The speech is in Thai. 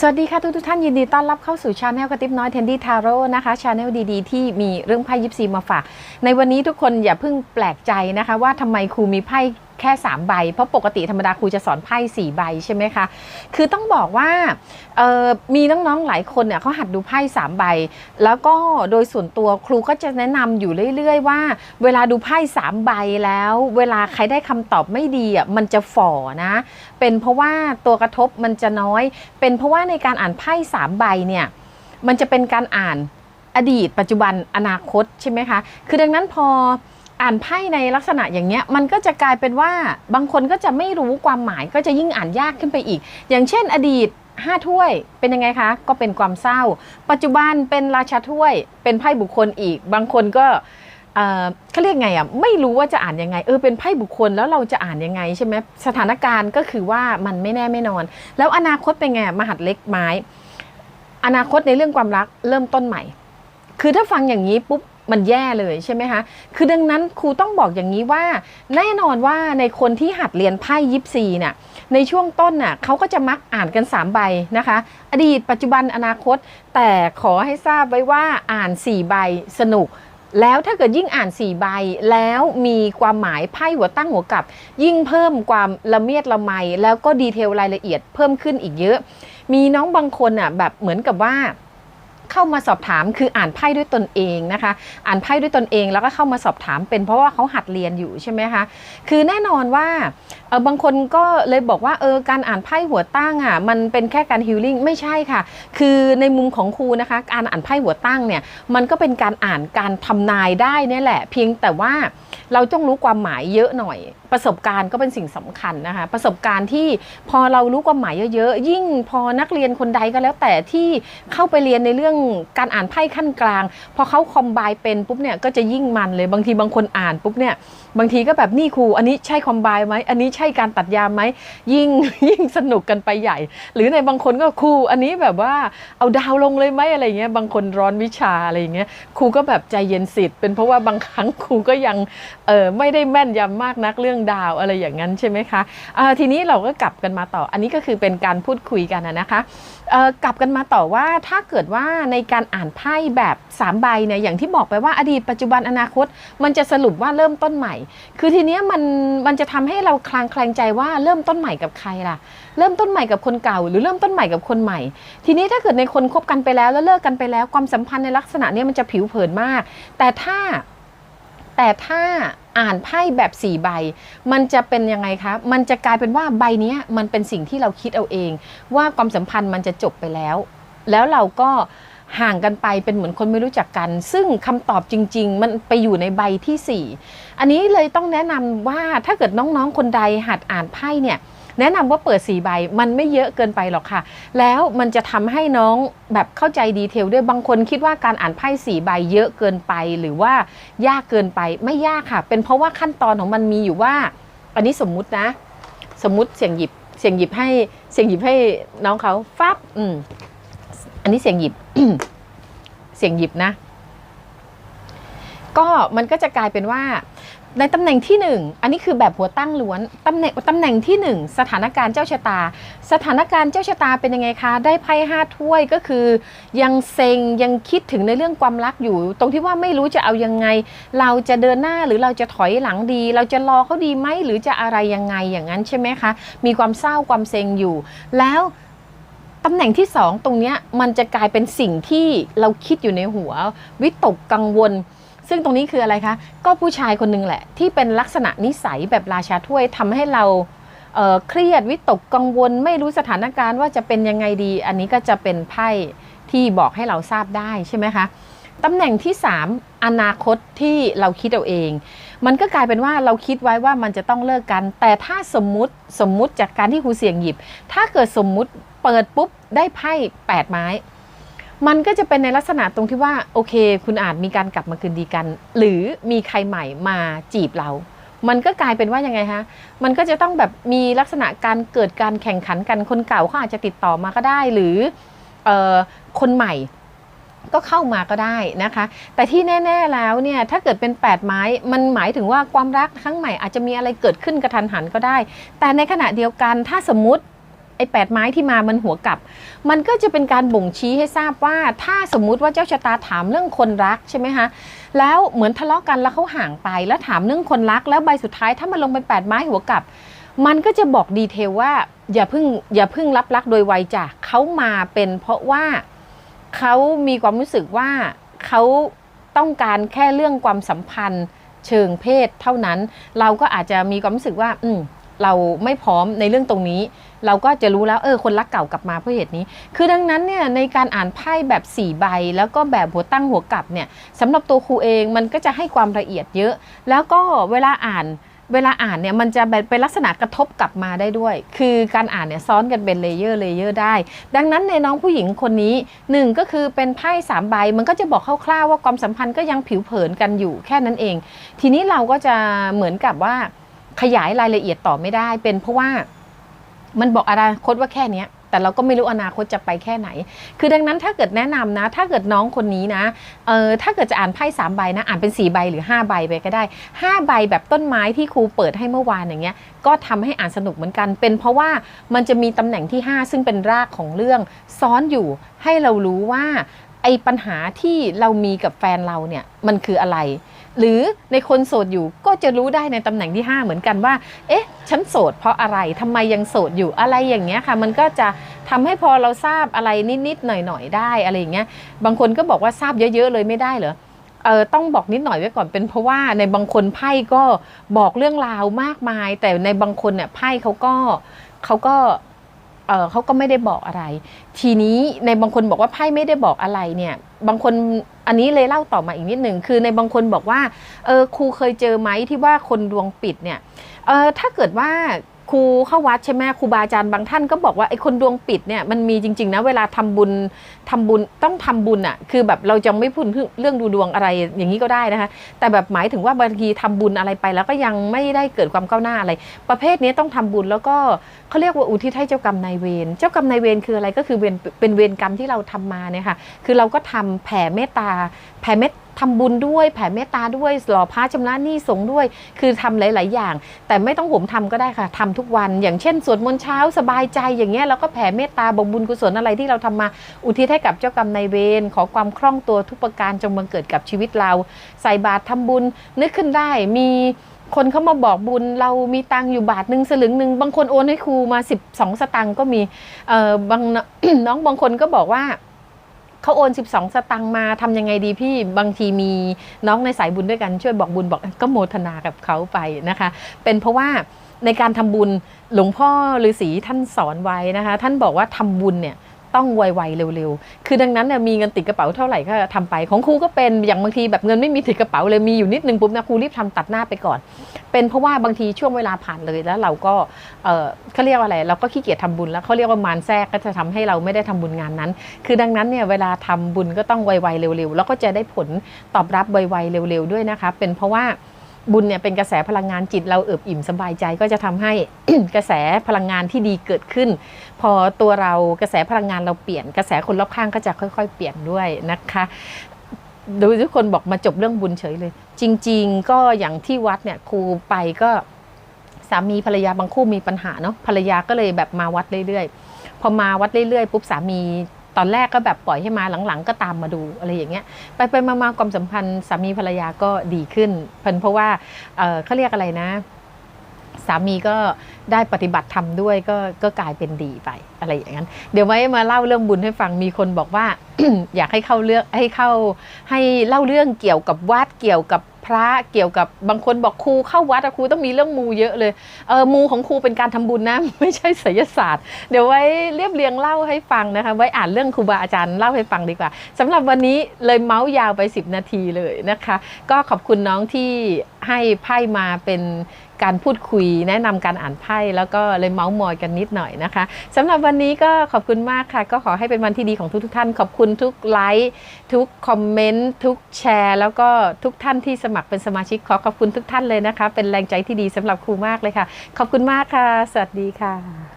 สวัสดีค่ะทุกทุกท่านยินดีต้อนรับเข้าสู่ชาแนลกระติบน้อยเทนดี้ทาโร่นะคะชาแนลดีๆ ที่มีเรื่องไพ่ยิปซีมาฝาก ในวันนี้ทุกคนอย่าเพิ่งแปลกใจนะคะ ว่าทำไมครูมีไพ่ แค่ 3 ใบ เพราะปกติธรรมดาครูจะสอนไพ่ 4 ใบใช่ไหมคะ คือต้องบอกว่ามีน้องๆหลายคนเนี่ยเขาหัดดูไพ่3ใบ แล้วก็โดยส่วนตัวครูก็จะแนะนำอยู่เรื่อยๆ ว่า เวลาดูไพ่3ใบแล้ว เวลาใครได้คำตอบไม่ดีอะมันจะฝ่อนะ เป็นเพราะว่าตัวกระทบมันจะน้อย เป็นเพราะว่าในการอ่านไพ่สามใบเนี่ยมันจะเป็นการอ่านอดีต ปัจจุบันอนาคตใช่ไหมคะ คือดังนั้นพอ อ่านไพ่ในลักษณะอย่างเนี้ยมันก็จะกลายเป็นว่าบางคนก็จะไม่รู้ความหมายก็จะยิ่งอ่านยากขึ้นไปอีก อย่างเช่น อดีตห้าถ้วยเป็นยังไงคะ ก็เป็นความเศร้า ปัจจุบันเป็นราชาถ้วย เป็นไพ่บุคคลอีก บางคนก็เออเขาเรียกไงอะไม่รู้ว่าจะอ่านยังไงเออเป็นไพ่บุคคลแล้วเราจะอ่านยังไงใช่ไหมสถานการณ์ก็คือว่ามันไม่แน่ไม่นอน แล้วอนาคตเป็นไงมหัดเล็กไม้ อนาคตในเรื่องความรักเริ่มต้นใหม่ คือถ้าฟังอย่างนี้ปุ๊บ มันแย่เลยใช่ไหมคะคือดังนั้นครูต้องบอกอย่างนี้ว่า แน่นอนว่าในคนที่หัดเรียนไพ่ยิปซีเนี่ยในช่วงต้นน่ะเขาก็จะมักอ่านกัน 3 ใบนะคะ อดีตปัจจุบันอนาคต แต่ขอให้ทราบไว้ว่าอ่าน 4 ใบสนุกแล้วถ้าเกิดยิ่งอ่าน 4 ใบ แล้วมีความหมายไพ่หัวตั้งหัวกลับ ยิ่งเพิ่มความละเมียดละไม แล้วก็ดีเทลรายละเอียดเพิ่มขึ้นอีกเยอะ มีน้องบางคนอะแบบเหมือนกับว่า เข้ามาสอบถามคืออ่านไพ่ด้วยตนเองนะคะ อ่านไพ่ด้วยตนเองแล้วก็เข้ามาสอบถามเป็นเพราะว่าเขาหัดเรียนอยู่ใช่ไหมคะคือแน่นอนว่าเออบางคนก็เลยบอกว่าเออการอ่านไพ่หัวตั้งอะมันเป็นแค่การฮิลลิ่งไม่ใช่ค่ะ คือในมุมของครูนะคะ การอ่านไพ่หัวตั้งเนี่ยมันก็เป็นการอ่านการทำนายได้นี่แหละ เพียงแต่ว่าเราต้องรู้ความหมายเยอะหน่อยประสบการณ์ก็เป็นสิ่งสำคัญนะคะ ประสบการณ์ที่พอเรารู้ความหมายเยอะๆ ยิ่งพอนักเรียนคนใดก็แล้วแต่ที่เข้าไปเรียนในเรื่องการอ่านไพ่ขั้นกลาง พอเขาคอมไบเป็นปุ๊บเนี่ยก็จะยิ่งมันเลยบางทีบางคนอ่านปุ๊บเนี่ยบางทีก็แบบนี่ครู อันนี้ใช่คอมไบไหมอันนี้ใช่การตัดยามไหมยิ่งยิ่งสนุกกันไปใหญ่ หรือในบางคนก็ครูอันนี้แบบว่าเอาดาวลงเลยไหมอะไรเงี้ยบางคนร้อนวิชาอะไรเงี้ยครูก็แบบใจเย็นสิทธิ์เป็นเพราะว่าบางครั้งครูก็ยังเออไม่ได้แม่นยำมากนักเรื่องดาวอะไรอย่างนั้นใช่ไหมคะทีนี้เราก็กลับกันมาต่อ อันนี้ก็คือเป็นการพูดคุยกันนะคะกลับกันมาต่อว่าถ้าเกิดว่าในการอ่านไพ่แบบ3ใบเนี่ยอย่างที่บอกไปว่าอดีตปัจจุบันอนาคต มันจะสรุปว่าเริ่มต้นใหม่ คือทีเนี้ยมันมันจะทำให้เราคลางแคลงใจว่าเริ่มต้นใหม่กับใครล่ะ เริ่มต้นใหม่กับคนเก่า หรือเริ่มต้นใหม่กับคนใหม่ ทีนี้ถ้าเกิดในคนคบกันไปแล้วแล้วเลิกกันไปแล้วความสัมพันธ์ในลักษณะนี้มันจะผิวเผินมาก แต่ถ้าแต่ถ้า อ่านไพ่แบบ 4 ใบ มันจะเป็นยังไงคะ มันจะกลายเป็นว่าใบนี้มันเป็นสิ่งที่เราคิดเอาเอง ว่าความสัมพันธ์มันจะจบไปแล้ว แล้วเราก็ห่างกันไปเป็นเหมือนคนไม่รู้จักกัน ซึ่งคำตอบจริง ๆ มันไปอยู่ในใบทีสี่4 อันนี้เลยต้องแนะนำว่าถ้าเกิดน้องๆคนใดหัดอ่านไพ่เนี่ย แนะนำว่าเปิด 4 ใบ มันไม่เยอะเกินไปหรอกค่ะ แล้วมันจะทำให้น้องแบบเข้าใจดีเทลด้วยบางคนคิดว่าการอ่านไพ่4ใบเยอะเกินไปหรือว่ายากเกินไปไม่ยากค่ะ เป็นเพราะว่าขั้นตอนของมันมีอยู่ว่า อันนี้สมมุตินะ สมมุติเสียงหยิบเสียงหยิบให้เสียงหยิบให้น้องเขาฟับอืมอันนี้เสียงหยิบเสียงหยิบนะ ก็มันก็จะกลายเป็นว่า ในตำแหน่งที่หนึ่งอันนี้คือแบบหัวตั้งล้วนตำแหน่งตำแหน่งที่หนึ่งสถานการณ์เจ้าชะตา สถานการณ์เจ้าชะตาเป็นยังไงคะ ได้ไพ่ห้าถ้วยก็คือ ยังเซ็งยังคิดถึงในเรื่องความรักอยู่ ตรงที่ว่าไม่รู้จะเอายังไง เราจะเดินหน้าหรือเราจะถอยหลังดี เราจะรอเขาดีไหมหรือจะอะไรยังไงอย่างนั้นใช่ไหมคะ มีความเศร้าความเซ็งอยู่ แล้วตำแหน่งที่สองตรงเนี้ยมันจะกลายเป็นสิ่งที่เราคิดอยู่ในหัว วิตกกังวล ซึ่งตรงนี้คืออะไรคะ ก็ผู้ชายคนหนึงแหละ ที่เป็นลักษณะนิสัยแบบราชาถ้วยทำให้เราเเครียดวิตกกังวล ไม่รู้สถานการณ์ว่าจะเป็นยังไงดี อันนี้ก็จะเป็นไพ่ที่บอกให้เราทราบได้ใช่ไหมคะตำแหน่งที่ 3 อนาคตที่เราคิดเอาเอง มันก็กลายเป็นว่าเราคิดไว้ว่ามันจะต้องเลิกกัน แต่ถ้าสมมุติสมมุติจากการที่ครูเสี่ยงหยิบ ถ้าเกิดสมมุติเปิดปุ๊บได้ไพ่8ไม้ มันก็จะเป็นในลักษณะตรงที่ว่าโอเค คุณอาจมีการกลับมาคืนดีกัน หรือมีใครใหม่มาจีบเรา มันก็กลายเป็นว่ายังไงฮะมันก็จะต้องแบบมีลักษณะการเกิดการแข่งขันกันคนเก่าเขาอาจจะติดต่อมาก็ได้ หรือออคนใหม่ก็เข้ามาก็ได้นะคะ แต่ที่แน่ ๆแล้วเนี่ยถ้าเกิดเป็น 8 ไม้มันหมายถึงว่าความรักครั้งใหม่อาจจะมีอะไรเกิดขึ้นกระทันหันก็ได้ แต่ในขณะเดียวกันถ้าสมมติ ไอ้แปดไม้ที่มามันหัวกลับ มันก็จะเป็นการบ่งชี้ให้ทราบว่า ถ้าสมมุติว่าเจ้าชะตาถามเรื่องคนรักใช่ไหมคะแล้วเหมือนทะเลาะกันแล้วเขาห่างไป แล้วถามเรื่องคนรัก แล้วใบสุดท้ายถ้ามันลงเป็นแปดไม้หัวกลับ มันก็จะบอกดีเทลว่าอย่าเพิ่งอย่าเพิ่งรับรักโดยไวจ้ะเขามาเป็นเพราะว่าเขามีความรู้สึกว่าเขาต้องการแค่เรื่องความสัมพันธ์เชิงเพศเท่านั้น เราก็อาจจะมีความรู้สึกว่า อืมเราไม่พร้อมในเรื่องตรงนี้ เราก็จะรู้แล้วเออคนรักเก่ากลับมาเพราะเหตุนี้ คือดังนั้นเนี่ยในการอ่านไพ่แบบ4ใบ แล้วก็แบบหัวตั้งหัวกลับเนี่ยสำหรับตัวครูเองมันก็จะให้ความละเอียดเยอะ แล้วก็เวลาอ่านเวลาอ่านเนี่ยมันจะเป็นลักษณะกระทบกลับมาได้ด้วย คือการอ่านเนี่ยซ้อนกันเป็นเลเยอร์เลเยอร์ได้ ดังนั้นในน้องผู้หญิงคนนี้หนึ่งก็คือเป็นไพ่สามใบ มันก็จะบอกคร่าวๆว่าความสัมพันธ์ก็ยังผิวเผินกันอยู่แค่นั้นเอง ทีนี้เราก็จะเหมือนกับว่าขยายรายละเอียดต่อไม่ได้เป็นเพราะว่า มันบอกอนาคตว่าแค่เนี้ยแต่เราก็ไม่รู้อนาคตจะไปแค่ไหน คือดังนั้นถ้าเกิดแนะนำนะ ถ้าเกิดน้องคนนี้นะ เออถ้าเกิดจะอ่านไพ่สามใบนะ อ่านเป็น4ใบหรือ5ใบไปก็ได้5ใบแบบต้นไม้ที่ครูเปิดให้เมื่อวานอย่างเงี้ย ก็ทำให้อ่านสนุกเหมือนกัน เป็นเพราะว่ามันจะมีตำแหน่งที่ 5 ซึ่งเป็นรากของเรื่อง ซ้อนอยู่ให้เรารู้ว่าไอ้ปัญหาที่เรามีกับแฟนเราเนี่ยมันคืออะไร หรือในคนโสดอยู่ก็จะรู้ได้ในตำแหน่งที่ 5 เหมือนกันว่า เอ๊ะ ฉันโสดเพราะอะไรทำไมยังโสดอยู่อะไรอย่างเงี้ยค่ะ มันก็จะทำให้พอเราทราบอะไรนิดๆหน่อยๆได้อะไรอย่างเงี้ย บางคนก็บอกว่าทราบเยอะๆเลยไม่ได้เหรอเออต้องบอกนิดหน่อยไว้ก่อนเป็นเพราะว่าในบางคนไพ่ก็บอกเรื่องราวมากมาย แต่ในบางคนเนี่ยไพ่เขาก็เขาก็ เเขาก็ไม่ได้บอกอะไร ทีนี้ในบางคนบอกว่าไพ่ไม่ได้บอกอะไรเนี่ย บางคนอันนี้เลยเล่าต่อมาอีกนิดหนึ่งคือในบางคนบอกว่าเออครูเคยเจอไหมที่ว่าคนดวงปิดเนี่ยเออถ้าเกิดว่า ครูเข้าวัดใช่ไหมครูบาอาจารย์บางท่านก็บอกว่าไอ้คนดวงปิดเนี่ยมันมีจริง ๆ นะ เวลาทำบุญทำบุญต้องทำบุญอะ่ะคือแบบเราจะไม่พูดเรื่องดูดวงอะไรอย่างนี้ก็ได้นะคะ แต่แบบหมายถึงว่าบางทีทำบุญอะไรไป แล้วก็ยังไม่ได้เกิดความก้าวหน้าอะไร ประเภทนี้ต้องทำบุญแล้วก็เขาเรียกว่าอุทิศให้เจ้ากรรมนายเวรเจ้ากรรมนายเวรคืออะไรก็คือเวรเป็นเวรกรรมที่เราทำมาเนี่ยค่ะคือเราก็ทำแผ่เมตตาแผ่เมต ทำบุญด้วยแผ่เมตตาด้วยหล่อพระชำระหนี้สงฆ์ด้วย คือทำหลาย ๆ อย่าง แต่ไม่ต้องผมทำก็ได้ค่ะทำทุกวัน อย่างเช่นสวดมนต์เช้าสบายใจอย่างเงี้ยเราก็แผ่เมตตาบอกบุญกุศลอะไรที่เราทำมาอุทิศให้กับเจ้ากรรมนายเวรขอความคล่องตัวทุกประการจงบังเกิดกับชีวิตเรา ใส่บาตรทำบุญนึกขึ้นได้มีคนเขามาบอกบุญเรามีตังค์อยู่บาทหนึ่งสลึงหนึ่งบางคนโอนให้ครูมา 12 สตังค์ก็มีเออบางน้องบางคนก็บอกว่า เขาโอน 12 สตังค์มาทำยังไงดีพี่บางทีมีน้องในสายบุญด้วยกันช่วยบอกบุญบอกก็โมทนากับเขาไปนะคะ เป็นเพราะว่าในการทำบุญหลวงพ่อฤาษีท่านสอนไว้นะคะ ท่านบอกว่าทำบุญเนี่ย ต้องไวๆเร็วๆ คือดังนั้นเนี่ยมีเงินติดกระเป๋าเท่าไหร่ก็ทำไป ของครูก็เป็นอย่างบางทีแบบเงินไม่มีติดกระเป๋าเลยมีอยู่นิดนึงปุ๊บนะครูรีบทำตัดหน้าไปก่อน เป็นเพราะว่าบางทีช่วงเวลาผ่านเลยแล้วเราก็เออเขาเรียกว่าอะไร เราก็ขี้เกียจทำบุญแล้วเขาเรียกว่ามารแทรกก็จะทำให้เราไม่ได้ทำบุญงานนั้น คือดังนั้นเนี่ยเวลาทำบุญก็ต้องไวๆเร็วๆ แล้วก็จะได้ผลตอบรับไวๆเร็วๆด้วยนะคะเป็นเพราะว่า บุญเนี่ยเป็นกระแสพลังงานจิตเราเอิบอิ่มสบายใจก็จะทำให้กระแสพลังงานที่ดีเกิดขึ้น พอตัวเรากระแสพลังงานเราเปลี่ยน กระแสคนรอบข้างก็จะค่อย ๆ เปลี่ยนด้วยนะคะดูทุกคนบอกมาจบเรื่องบุญเฉยเลย จริง ๆ ก็อย่างที่วัดเนี่ยครูไปก็สามีภรรยาบางคู่มีปัญหาเนาะภรรยาก็เลยแบบมาวัดเรื่อยๆพอมาวัดเรื่อยๆปุ๊บสามี ตอนแรกก็แบบปล่อยให้มาหลังๆ ก็ตามมาดูอะไรอย่างเงี้ยไปไปๆมาๆความสัมพันธ์สามีภรรยาก็ดีขึ้นเป็นเพราะว่าเอ่อเขาเรียกอะไรนะ สามีก็ได้ปฏิบัติธรรมด้วยก็ก็กลายเป็นดีไปอะไรอย่างนั้น เดี๋ยวไว้มาเล่าเรื่องบุญให้ฟังมีคนบอกว่า อยากให้เข้าเรื่องให้เข้าให้เล่าเรื่องเกี่ยวกับวัดเกี่ยวกับพระเกี่ยวกับบางคนบอกครูเข้าวัดอะครูต้องมีเรื่องมูเยอะเลยเออมูของครูเป็นการทำบุญนะไม่ใช่ไสยศาสตร์ เดี๋ยวไว้เรียบเรียงเล่าให้ฟังนะคะ ไว้อ่านเรื่องครูบาอาจารย์เล่าให้ฟังดีกว่าสำหรับวันนี้เลยเมาส์ยาวไป 10 นาทีเลยนะคะ ก็ขอบคุณน้องที่ให้ไพ่มาเป็น การพูดคุยแนะนำการอ่านไพ่แล้วก็เลยเมาส์มอยกันนิดหน่อยนะคะสำหรับวันนี้ก็ขอบคุณมากค่ะ ก็ขอให้เป็นวันที่ดีของทุกทท่าน ขอบคุณทุกไลค์ทุกคอมเมนต์ทุกแชร์ แล้วก็ทุกท่านที่สมัครเป็นสมาชิกขอขอบคุณทุกท่านเลยนะคะ เป็นแรงใจที่ดีสำหรับครูมากเลยค่ะ ขอบคุณมากค่ะ สวัสดีค่ะ